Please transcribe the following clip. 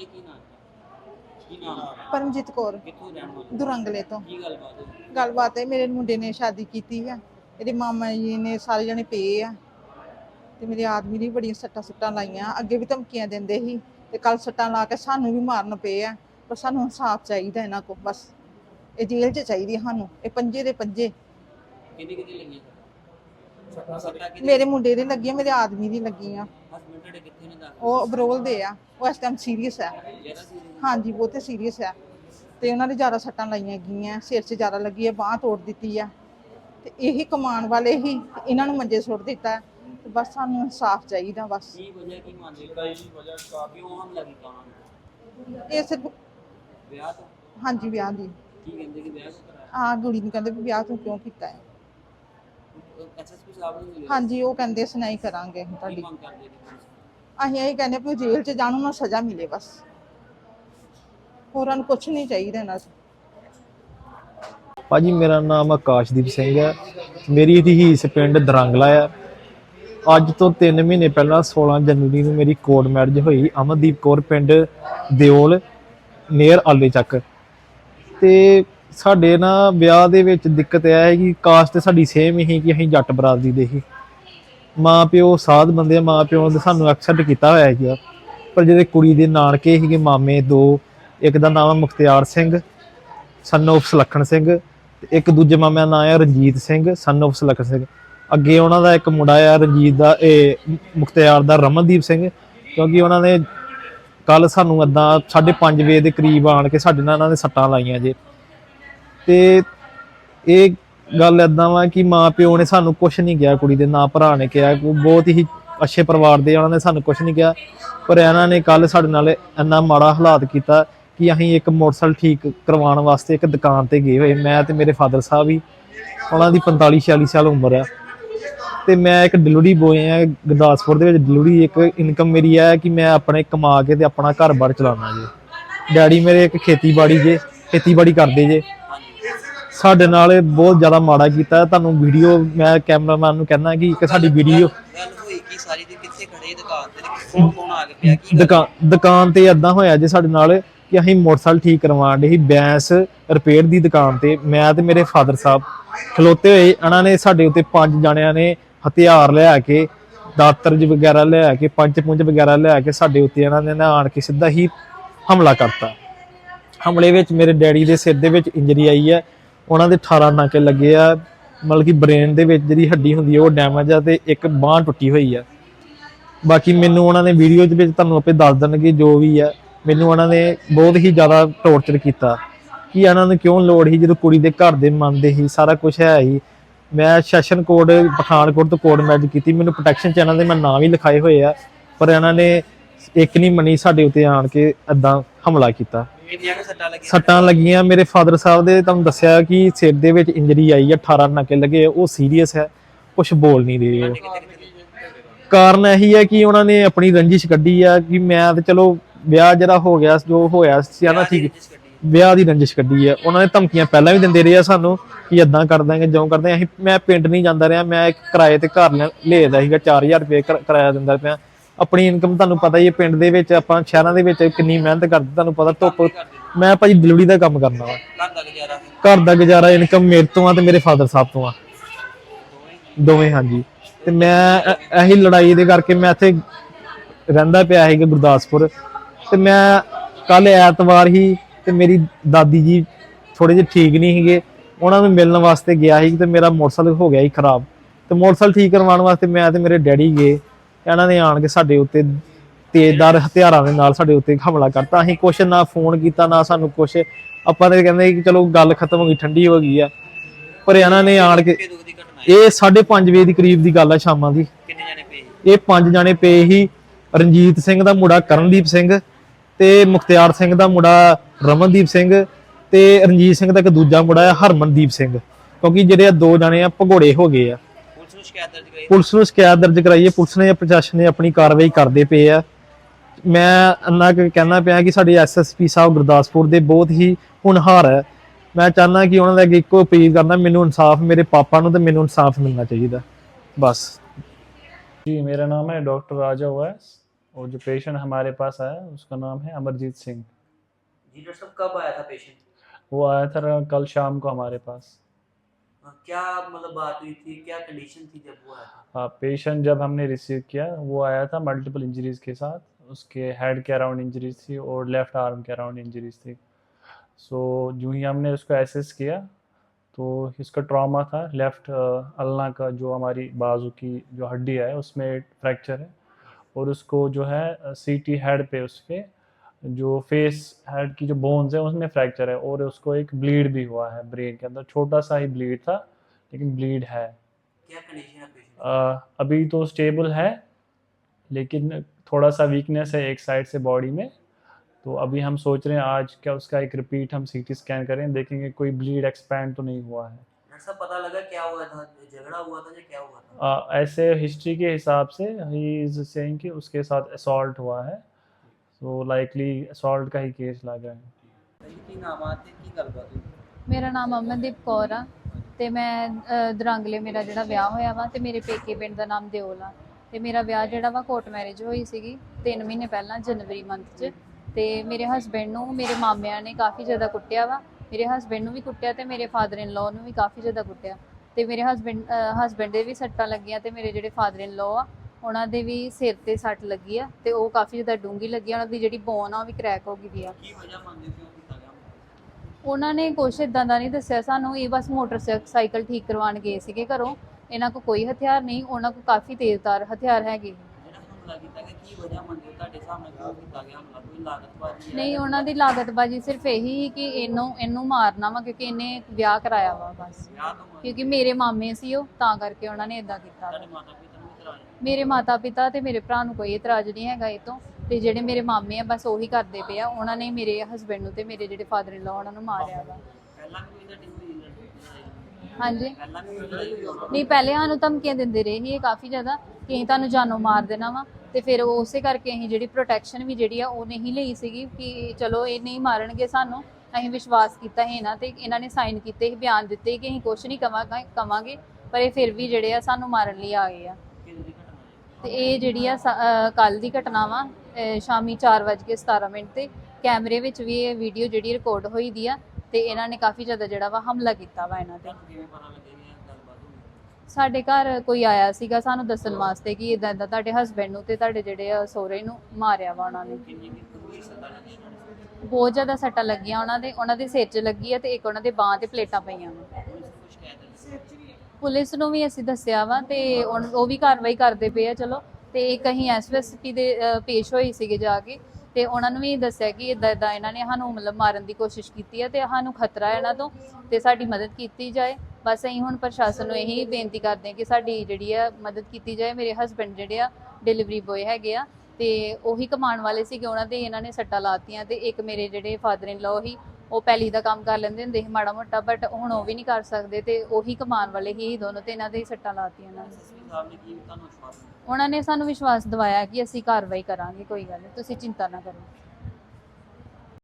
ਜੀ ਕੀ ਨਾਮ ਹੈ? ਕੀ ਨਾਮ ਹੈ? ਪਰਮਜੀਤ ਕੌਰ। ਕਿੱਥੋਂ ਰਹਿਣ ਵਾਲੇ ਦੁਰੰਗਲੇ ਤੋਂ। ਕੀ ਗੱਲਬਾਤ ਹੋਈ ਗੱਲਬਾਤ ਹੈ ਮੇਰੇ ਮੁੰਡੇ ਨੇ ਸ਼ਾਦੀ ਕੀਤੀ ਹੈ ਇਹਦੇ ਮਾਮਾ ਜੀ ਨੇ ਸਾਰੇ ਜਣੇ ਪਏ ਆ। ਤੇ ਮੇਰੇ ਆਦਮੀ ਦੀ ਬੜੀਆਂ ਸੱਟਾਂ ਸੁੱਟਾਂ ਲਾਈਆਂ। ਅੱਗੇ ਵੀ ਧਮਕੀਆਂ ਦਿੰਦੇ ਸੀ ਤੇ ਕੱਲ ਸੱਟਾਂ ਲਾ ਕੇ ਸਾਨੂੰ ਵੀ ਮਾਰਨ ਪਏ ਆ। ਪਰ ਸਾਨੂੰ ਇਨਸਾਫ ਚਾਹੀਦਾ ਇਹਨਾਂ ਕੋਲ ਬਸ। ਇਹ ਜੇਲ੍ਹ 'ਚ ਚਾਹੀਦੀ ਹੈ ਸਾਨੂੰ। ਇਹ ਪੰਜੇ ਦੇ ਪੰਜੇ। ਕਿੰਨੀ ਕਿੰਨੀ ਲੱਗੀਆਂ ਸੱਟਾਂ? ਸੱਟਾਂ ਕਿੰਨੀ ਮੇਰੇ ਮੁੰਡੇ ਦੇ ਲੱਗੀਆਂ ਮੇਰੇ ਆਦਮੀ ਦੀ ਲੱਗੀਆਂ। ਹਸਬੰਡ ਕਿੱਥੇ ਨੇ ਉਹ ਅਬਰੋਲ ਦੇ ਆ ਉਹ ਇਸ ਟਾਈਮ ਸੀਰੀਅਸ ਸੀ ਹਾਂਜੀ ਬਹੁਤ ਸੀਰੀਅਸ ਹੈ। ਤੇ ਉਹਨਾਂ ਦੇ ਜ਼ਿਆਦਾ ਸੱਟਾਂ ਲਾਈਆਂ ਗਈਆਂ ਸਿਰ 'ਚ ਜ਼ਿਆਦਾ ਲੱਗੀ ਹੈ ਬਾਹ ਤੋੜ ਦਿੱਤੀ ਆ। ਤੇ ਇਹੀ ਕਮਾਉਣ ਵਾਲੇ ਹੀ ਇਹਨਾਂ ਨੂੰ ਮੰਜੇ ਸੁੱਟ ਦਿੱਤਾ। ਤੇ ਬਸ ਸਾਨੂੰ ਇਨਸਾਫ ਚਾਹੀਦਾ ਬਸ। ਕੀ ਵਜ੍ਹਾ ਕੀ ਮੰਨਦੇ ਹੋ ਵਜ੍ਹਾ ਕਿਉਂ ਹਮਲਾ ਕੀਤਾ ਉਹਨਾਂ ਨੇ? ਇਹ ਸਿਰਫ ਵਿਆਹ ਤੋਂ? ਹਾਂਜੀ ਵਿਆਹ ਦੀ। ਕੀ ਕਹਿੰਦੇ ਕਿ ਵਿਆਹ ਤੋਂ ਆ ਕੁੜੀ ਨੂੰ ਕਹਿੰਦੇ ਵੀ ਵਿਆਹ ਤੂੰ ਕਿਉਂ ਕੀਤਾ ਹੈ? ਐਸਐਸਪੀ ਸਾਹਿਬ ਨੂੰ ਮਿਲੇ ਹਾਂਜੀ ਉਹ ਕਹਿੰਦੇ ਨਹੀਂ ਕਰਾਂਗੇ ਅਸੀਂ ਕੀ ਤੁਹਾਡੀ। ਮੰਗ ਕਰਦੇ ਨੇ ਅਸੀਂ ਇਹ ਕਹਿੰਦੇ ਵੀ ਉਹ ਜੇਲ੍ਹ 'ਚ ਜਾਣ ਨੂੰ ਸਜ਼ਾ ਮਿਲੇ ਬਸ। ਹੋਰਾਂ ਨੂੰ ਕੁਝ ਨਹੀਂ ਚਾਹੀਦਾ ਤੋਂ। ਭਾਜੀ ਮੇਰਾ ਨਾਮ ਆਕਾਸ਼ਦੀਪ ਸਿੰਘ ਹੈ। ਮੇਰੀ ਰਹੀਸ ਪਿੰਡ ਦਰੰਗਲਾ ਹੈ ਅੱਜ ਤੋਂ 3 ਮਹੀਨੇ ਪਹਿਲਾਂ 16 ਜਨਵਰੀ ਨੂੰ ਮੇਰੀ ਕੋਰਟ ਮੈਰਿਜ ਹੋਈ ਅਮਨਦੀਪ ਕੌਰ ਪਿੰਡ ਦਿਓਲ ਨੀਅਰ ਆਲੇ ਚੱਕ। ਤੇ ਸਾਡੇ ਨਾ ਵਿਆਹ ਦੇ ਵਿੱਚ ਦਿੱਕਤ ਇਹ ਹੈ ਕਿ ਕਾਸਟ ਸਾਡੀ ਸੇਮ ਹੀ ਕਿ ਅਸੀਂ ਜੱਟ ਬਰਾਦਰੀ ਦੇ ਹੀ। ਮਾਂ ਪਿਓ ਸਾਧ ਬੰਦੇ ਮਾਂ ਪਿਓ ਨੇ ਸਾਨੂੰ ਐਕਸੈਪਟ ਕੀਤਾ ਹੋਇਆ ਹੈ ਪਰ ਜਿਹੜੇ ਕੁੜੀ ਦੇ ਨਾਨਕੇ ਸੀਗੇ, ਮਾਮੇ ਦੋ, ਇੱਕ ਦਾ ਨਾਮ ਹੈ ਮੁਖਤਿਆਰ ਸਿੰਘ ਸਨ of ਸੁਲੱਖਣ ਸਿੰਘ, ਤੇ ਇੱਕ ਦੂਜੇ ਮਾਮੇ ਦਾ ਨਾਮ ਹੈ ਰਣਜੀਤ ਸਿੰਘ ਸਨ of ਸੁਲੱਖਣ ਸਿੰਘ। ਅੱਗੇ ਉਹਨਾਂ ਦਾ ਇੱਕ ਮੁੰਡਾ ਆ ਰਣਜੀਤ ਦਾ, ਇਹ ਮੁਖਤਿਆਰ ਦਾ ਰਮਨਦੀਪ ਸਿੰਘ, ਕਿਉਂਕਿ ਉਹਨਾਂ ਨੇ ਕੱਲ ਸਾਨੂੰ ਏਦਾਂ 5:30 ਵਜੇ ਦੇ ਕਰੀਬ ਆਣ ਕੇ ਸਾਡੇ ਨਾਲ ਇਹਨਾਂ ਨੇ ਸੱਟਾਂ ਲਾਈਆਂ ਜੇ। ਤੇ ਇਹ ਗੱਲ ਏਦਾਂ ਵਾ ਕਿ ਮਾਂ ਪਿਓ ਨੇ ਸਾਨੂੰ ਕੁਝ ਨਹੀਂ ਕਿਹਾ ਕੁੜੀ ਦੇ, ਨਾ ਭਰਾ ਨੇ ਕਿਹਾ ਬਹੁਤ ਹੀ ਅੱਛੇ ਪਰਿਵਾਰ ਦੇ ਉਹਨਾਂ ਨੇ ਸਾਨੂੰ ਕੁਝ ਨਹੀਂ ਕਿਹਾ। ਪਰ ਇਹਨਾਂ ਨੇ ਕੱਲ ਸਾਡੇ ਨਾਲ ਇੰਨਾ ਮਾੜਾ ਹਾਲਾਤ ਕੀਤਾ ਕਿ ਅਸੀਂ ਇੱਕ ਮੋਟਰਸਾਈਕਲ ਠੀਕ ਕਰਵਾਉਣ ਵਾਸਤੇ ਇੱਕ ਦੁਕਾਨ ਤੇ ਗਏ ਹੋਏ। ਮੈਂ ਤੇ ਮੇਰੇ ਫਾਦਰ ਸਾਹਿਬ ਵੀ, ਉਹਨਾਂ ਦੀ 45 46 ਸਾਲ ਉਮਰ ਆ। ਤੇ ਮੈਂ ਇੱਕ ਡਿਲੀਵਰੀ ਬੋਏ ਆ, ਗੁਰਦਾਸਪੁਰ ਦੇ ਵਿੱਚ ਡਿਲੀਵਰੀ ਇੱਕ ਇਨਕਮ ਮੇਰੀ ਆ ਕਿ ਮੈਂ ਆਪਣੇ ਕਮਾ ਕੇ ਤੇ ਆਪਣਾ ਘਰ-ਬਾਰ ਚਲਾਉਣਾ ਜੀ। ਡੈਡੀ ਮੇਰੇ ਇੱਕ ਖੇਤੀਬਾੜੀ ਜੇ, ਖੇਤੀਬਾੜੀ ਕਰਦੇ ਜੇ। ਸਾਡੇ ਨਾਲ ਇਹ ਬਹੁਤ ਜ਼ਿਆਦਾ ਮਾੜਾ ਕੀਤਾ। ਤੁਹਾਨੂੰ ਵੀਡੀਓ ਮੈਂ ਕੈਮਰਾਮੈਨ ਨੂੰ ਕਹਿੰਦਾ ਕਿ ਇੱਕ ਸਾਡੀ ਵੀਡੀਓ ਗੱਲ ਹੋਈ ਕੀ? ਸਾਰੀ ਦੀ ਕਿੱਥੇ ਖੜੇ ਦੁਕਾਨ ਤੇ ਕੌਣ ਕੌਣ ਆ ਕੇ ਪਿਆ ਕੀ ਗੱਲ? ਦੁਕਾਨ ਦੁਕਾਨ ਤੇ ਏਦਾਂ ਹੋਇਆ ਜੇ ਸਾਡੇ ਨਾਲ ਕਿ ਅਸੀਂ ਮੋਟਰਸਾਈਕਲ ਠੀਕ ਕਰਵਾਉਣ ਦੇ ਸੀ ਬੈਂਸ ਰਿਪੇਅਰ ਦੀ ਦੁਕਾਨ ਤੇ। ਮੈਂ ਤੇ ਮੇਰੇ ਫਾਦਰ ਸਾਹਿਬ ਖਲੋਤੇ ਹੋਏ। ਇਹਨਾਂ ਨੇ ਸਾਡੇ ਉੱਤੇ ਪੰਜ ਜਣਿਆਂ ਨੇ ਹਥਿਆਰ ਲਿਆ ਕੇ ਦਾਤਰਜ ਵਗੈਰਾ ਲਿਆ ਕੇ ਪੰਜ ਪੁੰਜ ਵਗੈਰਾ ਲਿਆ ਕੇ ਸਾਡੇ ਉੱਤੇ ਇਹਨਾਂ ਨੇ ਨਾ ਆਣ ਕੇ ਸਿੱਧਾ ਹੀ ਹਮਲਾ ਕਰਤਾ। ਹਮਲੇ ਵਿੱਚ ਮੇਰੇ ਡੈਡੀ ਦੇ ਸਿਰ ਦੇ ਵਿੱਚ ਇੰਜਰੀ ਆਈ ਹੈ। ਉਹਨਾਂ ਦੇ 18 ਨਾਕੇ ਲੱਗੇ ਆ, ਮਤਲਬ ਕਿ ਬ੍ਰੇਨ ਦੇ ਵਿੱਚ ਜਿਹੜੀ ਹੱਡੀ ਹੁੰਦੀ ਹੈ ਉਹ ਡੈਮੇਜ ਆ ਤੇ ਇੱਕ ਬਾਂਹ ਟੁੱਟੀ ਹੋਈ ਆ। ਬਾਕੀ ਮੈਨੂੰ ਉਹਨਾਂ ਨੇ ਵੀਡੀਓ ਦੇ ਵਿੱਚ ਤੁਹਾਨੂੰ ਆਪੇ ਦੱਸ ਦੇਣਗੇ ਜੋ ਵੀ ਆ। ਮੈਨੂੰ ਉਹਨਾਂ ਨੇ ਬਹੁਤ ਹੀ ਜ਼ਿਆਦਾ ਟੌਰਚਰ ਕੀਤਾ। ਕਿ ਇਹਨਾਂ ਨੂੰ ਕਿਉਂ ਲੋੜ ਸੀ ਜਦੋਂ ਕੁੜੀ ਦੇ ਘਰ ਦੇ ਮੰਨਦੇ ਸੀ, ਸਾਰਾ ਕੁਝ ਹੈ ਹੀ। ਮੈਂ ਸੈਸ਼ਨ ਕੋਡ ਪਠਾਨਕੋਟ ਤੋਂ ਕੋਡ ਮੈਚ ਕੀਤੀ। ਮੈਨੂੰ ਪ੍ਰੋਟੈਕਸ਼ਨ ਚੈਨਲ ਦੇ ਮੈਂ ਨਾਂ ਵੀ ਲਿਖਾਏ ਹੋਏ ਆ, ਪਰ ਇਹਨਾਂ ਨੇ ਇੱਕ ਨਹੀਂ ਮੰਨੀ ਸਾਡੇ ਉੱਤੇ ਆਣ ਕੇ ਏਦਾਂ ਹਮਲਾ ਕੀਤਾ। ਕਿੰਨੀਆਂ ਕੁ ਸੱਟਾਂ ਲੱਗੀਆਂ? ਸੱਟਾਂ ਲੱਗੀਆਂ। ਮੇਰੇ ਫਾਦਰ ਸਾਹਿਬ ਦੇ ਤੁਹਾਨੂੰ ਦੱਸਿਆ ਕਿ ਸਿਰ ਦੇ ਵਿੱਚ ਇੰਜਰੀ ਆਈ ਹੈ 18 ਨਕੇ ਲੱਗੇ ਉਹ ਸੀਰੀਅਸ ਹੈ। ਕੁਝ ਬੋਲ ਨਹੀਂ ਰਹੇ ਕਿਤੇ ਕਿਤੇ ਕਾਰਨ ਇਹੀ ਹੈ ਕਿ ਉਹਨਾਂ ਨੇ ਆਪਣੀ ਰੰਜਿਸ਼ ਕੱਢੀ ਆ ਕਿ ਮੈਂ ਤੇ ਚਲੋ ਵਿਆਹ ਜਿਹੜਾ ਹੋ ਗਿਆ ਜੋ ਹੋਇਆ ਸੀ ਨਾ ਠੀਕ। ਵਿਆਹ ਦੀ ਰੰਜਿਸ਼ ਕੱਢੀ ਆ। ਉਹਨਾਂ ਨੇ ਧਮਕੀਆਂ ਪਹਿਲਾਂ ਵੀ ਦਿੰਦੇ ਰਹੇ ਆ ਸਾਨੂੰ ਕਿ ਇਦਾਂ ਕਰ ਦਾਂਗੇ ਜਿਉਂ ਕਰਦੇ ਅਸੀਂ ਮੈਂ ਪਿੰਡ ਨਹੀਂ ਜਾਂਦਾ ਰਿਹਾ। ਮੈਂ ਇੱਕ ਕਿਰਾਏ ਤੇ ਘਰ ਲੈ- ਲਏਦਾ ਸੀਗਾ 4000 ਰੁਪਏ ਕਿਰਾ- ਕਿਰਾਇਆ ਦਿੰਦਾ ਪਿਆ। ਆਪਣੀ ਇਨਕਮ ਤੁਹਾਨੂੰ ਪਤਾ ਹੀ ਹੈ, ਪਿੰਡ ਦੇ ਵਿੱਚ ਆਪਾਂ ਸ਼ਹਿਰਾਂ ਦੇ ਵਿੱਚ ਕਿੰਨੀ ਮਿਹਨਤ ਕਰਦੇ, ਤੁਹਾਨੂੰ ਪਤਾ ਧੁੱਪ ਮੈਂ ਭਾਜੀ ਡਿਲੀਵਰੀ ਦਾ ਕੰਮ ਕਰਨਾ ਵਾ। ਘਰ ਦਾ ਗੁਜ਼ਾਰਾ ਘਰ ਦਾ ਗੁਜ਼ਾਰਾ ਇਨਕਮ ਮੇਰੇ ਤੋਂ ਆ ਤੇ ਮੇਰੇ ਫਾਦਰ ਸਾਹਿਬ ਤੋਂ ਆ। ਦੋਵੇਂ, ਹਾਂਜੀ। ਤੇ ਮੈਂ ਇਹੀ ਲੜਾਈ ਦੇ ਕਰਕੇ ਮੈਂ ਇੱਥੇ ਰਹਿੰਦਾ ਪਿਆ ਸੀਗਾ ਗੁਰਦਾਸਪੁਰ। ਤੇ ਮੈਂ ਕੱਲ ਐਤਵਾਰ ਹੀ ਤੇ ਮੇਰੀ ਦਾਦੀ ਜੀ ਥੋੜੇ ਜਿਹੇ ਠੀਕ ਨਹੀਂ ਸੀਗੇ। ਉਹਨਾਂ ਨੂੰ ਮਿਲਣ ਵਾਸਤੇ ਗਿਆ ਸੀ ਤੇ ਮੇਰਾ ਮੋਟਰਸਾਈਕਲ ਹੋ ਗਿਆ ਸੀ ਖਰਾਬ। ਤੇ ਮੋਟਰਸਾਈਕਲ ਠੀਕ ਕਰਵਾਉਣ ਵਾਸਤੇ ਮੈਂ ਤੇ ਮੇਰੇ ਡੈਡੀ ਗਏ। ਇਹਨਾਂ ਨੇ ਆਣ ਕੇ ਸਾਡੇ ਉੱਤੇ ਤੇਜ਼ਦਾਰ ਹਥਿਆਰਾਂ ਦੇ ਨਾਲ ਸਾਡੇ ਉੱਤੇ ਹਮਲਾ ਕਰਤਾ। ਅਸੀਂ ਕੁਛ ਨਾ ਫੋਨ ਕੀਤਾ ਨਾ ਸਾਨੂੰ ਕੁਛ। ਆਪਾਂ ਤੇ ਕਹਿੰਦੇ ਕਿ ਚਲੋ ਗੱਲ ਖਤਮ ਹੋ ਗਈ ਠੰਡੀ ਹੋ ਗਈ ਆ। ਪਰ ਇਹਨਾਂ ਨੇ ਆਣ ਕੇ ਹੈ ਇਹ 5:30 ਵਜੇ ਦੀ ਕਰੀਬ ਦੀ ਗੱਲ ਆ ਸ਼ਾਮਾਂ ਦੀ। ਕਿੰਨੇ ਜਣੇ ਪਏ ਇਹ ਪੰਜ ਜਾਣੇ ਪਏ ਸੀ। ਰਣਜੀਤ ਸਿੰਘ ਦਾ ਮੁੰਡਾ ਕਰਨਦੀਪ ਸਿੰਘ ਤੇ ਮੁਖਤਿਆਰ ਸਿੰਘ ਦਾ ਮੁੰਡਾ ਰਮਨਦੀਪ ਸਿੰਘ ਤੇ ਰਣਜੀਤ ਸਿੰਘ ਦਾ ਇੱਕ ਦੂਜਾ ਮੁੰਡਾ ਹੈ ਹਰਮਨਦੀਪ ਸਿੰਘ। ਕਿਉਂਕਿ ਜਿਹੜੇ ਆ ਦੋ ਜਾਣੇ ਆ ਭਗੌੜੇ ਹੋ ਗਏ ਆ। ਨੂੰ ਸ਼ਿਕਾਇਤ ਦਰਜ ਕਰਾਈ ਪੁਲਿਸ ਨੂੰ ਸ਼ਿਕਾਇਤ ਦਰਜ ਕਰਾਈ ਹੈ ਪੁਲਿਸ ਨੇ ਪ੍ਰਸ਼ਾਸਨ ਨੇ ਆਪਣੀ ਕਾਰਵਾਈ ਕਰਦੇ ਪਏ ਆ ਮੈਂ ਅੰਨਾ ਕਿ ਕਹਿਣਾ ਪਿਆ ਕਿ ਸਾਡੇ ਐਸਐਸਪੀ ਸਾਹਿਬ ਗੁਰਦਾਸਪੁਰ ਦੇ ਬਹੁਤ ਹੀ ਹੁਨਹਾਰ ਹੈ ਮੈਂ ਚਾਹੁੰਦਾ ਕਿ ਉਹਨਾਂ ਦਾ ਅੱਗੇ ਇੱਕੋ ਅਪੀਲ ਕਰਨਾ ਮੈਨੂੰ ਇਨਸਾਫ ਮੇਰੇ ਪਾਪਾ ਨੂੰ ਤੇ ਮੈਨੂੰ ਇਨਸਾਫ ਮਿਲਣਾ ਚਾਹੀਦਾ ਬਸ जी मेरा नाम है डॉक्टर राजा उवैस और जो पेशेंट हमारे पास आया उसका नाम है अमरजीत सिंह जी डॉक्टर साहब कब आया था पेशेंट वो आया था कल शाम को हमारे पास क्या मतलब बात हुई थी? क्या कंडीशन थी जब वो आया था? हाँ पेशेंट जब हमने रिसीव किया, वो आया था मल्टीपल इंजरीज के साथ। उसके हेड के अराउंड इंजरीज थी और लेफ़्ट आर्म के अराउंड इंजरीज थी। सो जो ही हमने उसको एसेस किया तो इसका ट्रॉमा था। लेफ़्ट अल्ना का जो हमारी बाजू की जो हड्डी है, उसमें फ्रैक्चर है। और उसको जो है सी टी हेड पे उसके जो फेस हेड की जो बोन्स है उसमें फ्रैक्चर है और उसको एक ब्लीड भी हुआ है ब्रेन के अंदर। छोटा सा ही ब्लीड था लेकिन ब्लीड है। क्या कंडीशन है अभी तो स्टेबल है लेकिन थोड़ा सा वीकनेस है एक साइड से बॉडी में। तो अभी हम सोच रहे हैं आज क्या उसका एक रिपीट हम सीटी स्कैन करें देखेंगे कोई ब्लीड एक्सपैंड तो नहीं हुआ है। पता लगा क्या हुआ था? झगड़ा हुआ था या क्या हुआ था? अ, ऐसे हिस्ट्री के हिसाब से ही इज़ सेइंग कि उसके साथ असॉल्ट हुआ है। ਸੋ ਲਾਈਕਲੀ ਅਸੌਲਟ ਦਾ ਹੀ ਕੇਸ ਲੱਗ ਰਿਹਾ ਹੈ ਕੀ ਨਾਮ ਆ ਤੇ ਕੀ ਗੱਲਬਾਤ ਹੋਈ? ਮੇਰਾ ਨਾਮ ਅਮਨਦੀਪ ਕੌਰ ਆ ਤੇ ਮੈਂ ਅ, ਮੇਰਾ ਜਿਹੜਾ ਵਿਆਹ ਹੋਇਆ ਵਾ ਤੇ ਮੇਰੇ ਪੇਕੇ ਪਿੰਡ ਦਾ ਨਾਮ ਦਿਓਲ ਆ। ਤੇ ਮੇਰਾ ਵਿਆਹ ਜਿਹੜਾ ਵਾ ਕੋਰਟ ਮੈਰਿਜ ਹੋਈ ਸੀਗੀ 3 ਮਹੀਨੇ ਪਹਿਲਾਂ ਜਨਵਰੀ ਮੰਥ 'ਚ। ਤੇ ਮੇਰੇ ਹਸਬੰਡ ਨੂੰ ਮੇਰੇ ਮਾਮਿਆਂ ਨੇ ਕਾਫੀ ਜ਼ਿਆਦਾ ਕੁੱਟਿਆ ਵਾ। ਮੇਰੇ ਹਸਬੰਡ ਨੂੰ ਵੀ ਕੁੱਟਿਆ ਤੇ ਮੇਰੇ ਫਾਦਰ ਇਨ ਲਾਅ ਨੂੰ ਵੀ ਕਾਫੀ ਜ਼ਿਆਦਾ ਕੁੱਟਿਆ। ਤੇ ਮੇਰੇ ਹਸਬੰਡ ਹਸਬੰਡ ਦੇ ਵੀ ਸੱਟਾਂ ਲੱਗੀਆਂ ਤੇ ਮੇਰੇ ਜਿਹੜੇ ਫਾਦਰ ਇਨ ਲਾਅ ਆ ਉਹਨਾਂ ਦੇ ਵੀ ਸਿਰ ਤੇ ਸੱਟ ਲੱਗੀ ਆ ਤੇ ਉਹ ਕਾਫੀ ਜ਼ਿਆਦਾ ਡੂੰਗੀ ਲੱਗੀ ਆ ਉਹਨਾਂ ਦੀ ਜਿਹੜੀ ਬੋਨ ਆ ਉਹ ਵੀ ਕ੍ਰੈਕ ਹੋ ਗਈ ਦੀ ਆ। ਕੀ ਵਜ੍ਹਾ ਮੰਨਦੇ ਕਿਉਂ ਕੀਤਾ ਗਿਆ? ਉਹਨਾਂ ਨੇ ਕੁਛ ਇਦਾਂ ਦਾ ਨਹੀਂ ਦੱਸਿਆ ਸਾਨੂੰ ਇਹ ਬਸ ਮੋਟਰਸਾਈਕਲ ਠੀਕ ਕਰਵਾਉਣ ਗਏ ਸੀਗੇ ਘਰੋਂ ਇਹਨਾਂ ਕੋਲ ਕੋਈ ਹਥਿਆਰ ਨਹੀਂ ਉਹਨਾਂ ਕੋਲ ਕਾਫੀ ਤੇਜ਼ਧਾਰ ਹਥਿਆਰ ਹੈਗੇ ਜਿਹੜਾ ਹਮਲਾ ਕੀਤਾ ਗਿਆ ਕੀ ਵਜ੍ਹਾ ਮੰਨਦੇ ਹੋ? ਤੁਹਾਡੇ ਸਾਹਮਣੇ ਕਿਉਂ ਕੀਤਾ ਗਿਆ ਹਮਲਾ? ਕੋਈ ਲਾਗਤਬਾਜ਼ੀ ਹੈ? ਨਹੀਂ ਉਹਨਾਂ ਦੀ ਲਾਗਤਬਾਜੀ ਸਿਰਫ ਇਹੀ ਸੀ ਕਿ ਇਹਨੂੰ ਇਹਨੂੰ ਮਾਰਨਾ ਵਾ ਕਿਉਂਕਿ ਇਹਨੇ ਵਿਆਹ ਕਰਾਇਆ ਵਾ ਬਸ। ਵਿਆਹ ਤੋਂ ਬਾਅਦ? ਕਿਉਂਕਿ ਮੇਰੇ ਮਾਮੇ ਸੀ ਉਹ ਤਾਂ ਕਰਕੇ ਉਹਨਾਂ ਨੇ ਇਦਾਂ ਕੀਤਾ। ਤੁਹਾਡੇ ਮਾਤਾ ਪਿਤਾ ਮੇਰੇ ਮਾਤਾ ਪਿਤਾ ਤੇ ਮੇਰੇ ਭਰਾ ਨੂੰ ਕੋਈ ਇਤਰਾਜ਼ ਨਹੀਂ ਹੈਗਾ ਇਹ ਤੋਂ। ਤੇ ਜਿਹੜੇ ਮੇਰੇ ਮਾਮੇ ਆ ਬਸ ਉਹੀ ਕਰਦੇ ਪਏ ਆ। ਉਹਨਾਂ ਨੇ ਮੇਰੇ ਹਸਬੰਡ ਨੂੰ ਤੇ ਮੇਰੇ ਜਿਹੜੇ ਫਾਦਰ ਇਨ ਲਾ ਉਹਨਾਂ ਨੂੰ ਮਾਰਿਆ ਵਾ। ਪਹਿਲਾਂ ਹਾਂਜੀ। ਨਹੀਂ ਪਹਿਲੇ ਸਾਨੂੰ ਧਮਕੀਆਂ ਦਿੰਦੇ ਰਹੇ ਸੀ ਇਹ ਕਾਫੀ ਜ਼ਿਆਦਾ ਕਿ ਅਸੀਂ ਤੁਹਾਨੂੰ ਜਾਨੋਂ ਮਾਰ ਦੇਣਾ ਵਾ। ਤੇ ਫਿਰ ਉਸੇ ਕਰਕੇ ਅਸੀਂ ਜਿਹੜੀ ਪ੍ਰੋਟੈਕਸ਼ਨ ਵੀ ਜਿਹੜੀ ਆ ਉਹ ਨਹੀਂ ਲਈ ਸੀਗੀ ਕਿ ਚਲੋ ਇਹ ਨਹੀਂ ਮਾਰਨਗੇ ਸਾਨੂੰ। ਅਸੀਂ ਵਿਸ਼ਵਾਸ ਕੀਤਾ ਸੀ ਇਹਨਾਂ ਤੇ ਇਹਨਾਂ ਨੇ ਸਾਈਨ ਕੀਤੇ ਸੀ ਬਿਆਨ ਦਿੱਤੇ ਕਿ ਅਸੀਂ ਕੁਝ ਨਹੀਂ ਕਵਾਂਗੇ ਕਵਾਂਗੇ। ਪਰ ਇਹ ਫਿਰ ਵੀ ਜਿਹੜੇ ਆ ਸਾਨੂੰ ਮਾਰਨ ਲਈ ਆ ਗਏ ਆ। ਹੈ ਤੇ ਇਹ ਜਿਹੜੀ ਆ ਕੱਲ ਦੀ ਘਟਨਾ ਵਾ, ਅਹ ਸ਼ਾਮੀ 4:17 ਮਿੰਟ ਤੇ ਕੈਮਰੇ ਵਿੱਚ ਵੀ ਇਹ ਵੀਡੀਓ ਜਿਹੜੀ ਰਿਕਾਰਡ ਹੋਈ ਦੀ ਆ ਤੇ ਇਹਨਾਂ ਨੇ ਕਾਫੀ ਜ਼ਿਆਦਾ ਜਿਹੜਾ ਵਾ ਹਮਲਾ ਕੀਤਾ ਵਾ ਇਹਨਾਂ ਤੇ। ਸਾਡੇ ਘਰ ਕੋਈ ਆਇਆ ਸੀਗਾ ਸਾਨੂੰ ਦੱਸਣ ਵਾਸਤੇ ਕਿ ਇਦਾਂ ਇਦਾਂ ਤੁਹਾਡੇ ਹਸਬੰਡ ਨੂੰ ਤੇ ਤੁਹਾਡੇ ਜਿਹੜੇ ਆ ਸਹੁਰੇ ਨੂੰ ਮਾਰਿਆ ਵਾ ਉਹਨਾਂ ਨੇ। ਬਹੁਤ ਜ਼ਿਆਦਾ ਸੱਟਾਂ ਲੱਗੀਆਂ ਉਹਨਾਂ ਦੇ ਉਹਨਾਂ ਦੇ ਸਿਰ 'ਚ ਲੱਗੀ ਆ ਤੇ ਇੱਕ ਉਹਨਾਂ ਦੇ ਬਾਹ ਤੇ ਪਲੇਟਾਂ ਪਈਆਂ ਵਾ। ਪੁਲਿਸ ਨੂੰ ਵੀ ਅਸੀਂ ਦੱਸਿਆ ਵਾ ਤੇ ਉਨ- ਉਹ ਵੀ ਕਾਰਵਾਈ ਕਰਦੇ ਪਏ ਆ ਚਲੋ। ਤੇ ਇੱਕ ਅਸੀਂ ਐਸਐਸਪੀ ਦੇ ਅ, ਪੇਸ਼ ਹੋਈ ਸੀਗੇ ਜਾ ਕੇ ਤੇ ਉਹਨਾਂ ਨੂੰ ਵੀ ਦੱਸਿਆ ਕਿ ਇਦਾਂ ਇਦਾਂ ਇਹਨਾਂ ਨੇ ਸਾਨੂੰ ਮਤਲਬ ਮਾਰਨ ਦੀ ਕੋਸ਼ਿਸ਼ ਕੀਤੀ ਹੈ ਤੇ ਸਾਨੂੰ ਖਤਰਾ ਹੈ ਇਹਨਾਂ ਤੋਂ ਤੇ ਸਾਡੀ ਮਦਦ ਕੀਤੀ ਜਾਏ। ਬਸ ਅਸੀਂ ਹੁਣ ਪ੍ਰਸ਼ਾਸਨ ਨੂੰ ਇਹੀ ਬੇਨਤੀ ਕਰਦੇ ਹਾਂ ਕਿ ਸਾਡੀ ਜਿਹੜੀ ਆ ਮਦਦ ਕੀਤੀ ਜਾਏ। ਮੇਰੇ ਹਸਬੰਡ ਜਿਹੜੇ ਆ ਡਿਲੀਵਰੀ ਬੋਏ ਹੈਗੇ ਆ ਤੇ ਉਹੀ ਕਮਾਉਣ ਵਾਲੇ ਸੀਗੇ। ਉਹਨਾਂ ਦੇ ਇਹਨਾਂ ਨੇ ਸੱਟਾਂ ਲਾਤੀਆਂ ਤੇ ਇੱਕ ਮੇਰੇ ਜਿਹੜੇ ਫਾਦਰ ਇਨ ਲਾਅ ਹੀ ਉਹ ਪਹਿਲੀ ਦਾ ਕੰਮ ਕਰ ਲੈਂਦੇ ਹੁੰਦੇ ਸੀ ਮਾੜਾ ਮੋਟਾ ਬਟ ਹੁਣ ਉਹ ਵੀ ਨਹੀਂ ਕਰ ਸਕਦੇ ਤੇ ਉਹੀ ਕਮਾਉਣ ਵਾਲੇ ਹੀ ਦੋਨੋਂ ਤੇ ਇਹਨਾਂ ਦੇ ਹੀ ਸੱਟਾਂ ਲਾਤੀਆਂ ਇਹਨਾਂ ਨੇ। ਐਸਐਸਪੀ ਸਾਹਿਬ ਨੇ ਕੀ ਤੁਹਾਨੂੰ ਵਿਸ਼ਵਾਸ? ਦਿੱਤਾ ਉਹਨਾਂ ਨੇ ਸਾਨੂੰ ਵਿਸ਼ਵਾਸ ਦਿਵਾਇਆ ਕਿ ਅਸੀਂ ਕਾਰਵਾਈ ਕਰਾਂਗੇ ਕੋਈ ਗੱਲ ਨਹੀਂ ਤੁਸੀਂ ਚਿੰਤਾ ਨਾ ਕਰੋ।